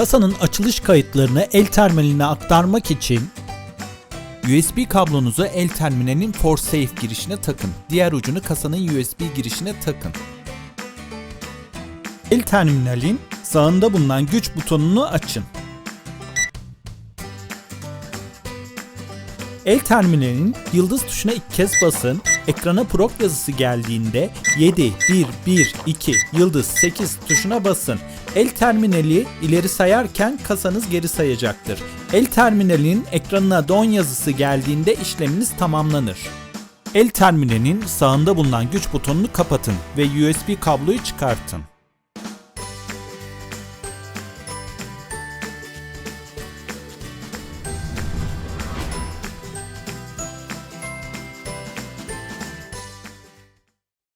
Kasanın açılış kayıtlarını el terminaline aktarmak için USB kablonuzu el terminalin ForSafe girişine takın. Diğer ucunu kasanın USB girişine takın. El terminalin sağında bulunan güç butonunu açın. El terminalinin yıldız tuşuna ilk kez basın. Ekrana prop yazısı geldiğinde 7, 1, 1, 2, yıldız 8 tuşuna basın. El terminali ileri sayarken kasanız geri sayacaktır. El terminalinin ekranına don yazısı geldiğinde işleminiz tamamlanır. El terminalinin sağında bulunan güç butonunu kapatın ve USB kabloyu çıkartın.